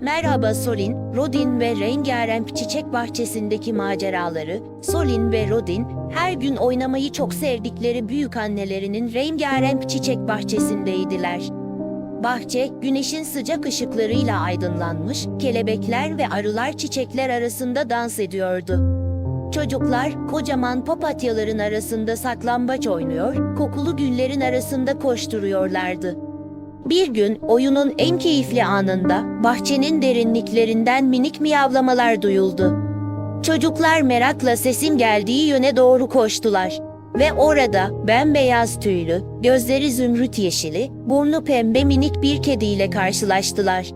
Merhaba Solin, Rodin ve rengarenk çiçek bahçesindeki maceraları, Solin ve Rodin her gün oynamayı çok sevdikleri büyük annelerinin rengarenk çiçek bahçesindeydiler. Bahçe güneşin sıcak ışıklarıyla aydınlanmış, kelebekler ve arılar çiçekler arasında dans ediyordu. Çocuklar kocaman papatyaların arasında saklambaç oynuyor, kokulu güllerin arasında koşturuyorlardı. Bir gün oyunun en keyifli anında bahçenin derinliklerinden minik miyavlamalar duyuldu. Çocuklar merakla sesin geldiği yöne doğru koştular. Ve orada bembeyaz tüylü, gözleri zümrüt yeşili, burnu pembe minik bir kediyle karşılaştılar.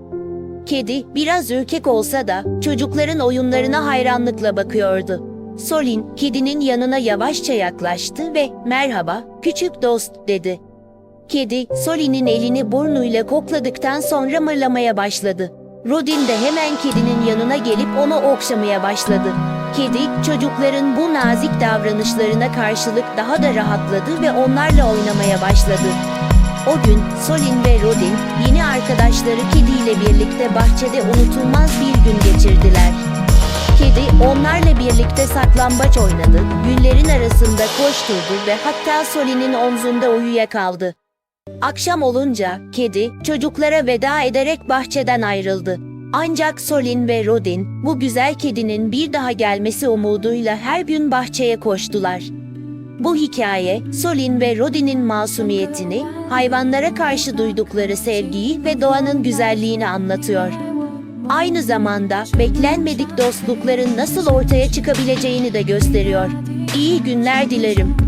Kedi biraz ürkek olsa da çocukların oyunlarına hayranlıkla bakıyordu. Solin kedinin yanına yavaşça yaklaştı ve "Merhaba, küçük dost." dedi. Kedi, Solin'in elini burnuyla kokladıktan sonra mırlamaya başladı. Rodin de hemen kedinin yanına gelip onu okşamaya başladı. Kedi, çocukların bu nazik davranışlarına karşılık daha da rahatladı ve onlarla oynamaya başladı. O gün Solin ve Rodin, yeni arkadaşları kediyle birlikte bahçede unutulmaz bir gün geçirdiler. Kedi onlarla birlikte saklambaç oynadı, güllerin arasında koşturdu ve hatta Solin'in omzunda uyuyakaldı. Akşam olunca kedi çocuklara veda ederek bahçeden ayrıldı. Ancak Solin ve Rodin bu güzel kedinin bir daha gelmesi umuduyla her gün bahçeye koştular. Bu hikaye Solin ve Rodin'in masumiyetini, hayvanlara karşı duydukları sevgiyi ve doğanın güzelliğini anlatıyor. Aynı zamanda beklenmedik dostlukların nasıl ortaya çıkabileceğini de gösteriyor. İyi günler dilerim.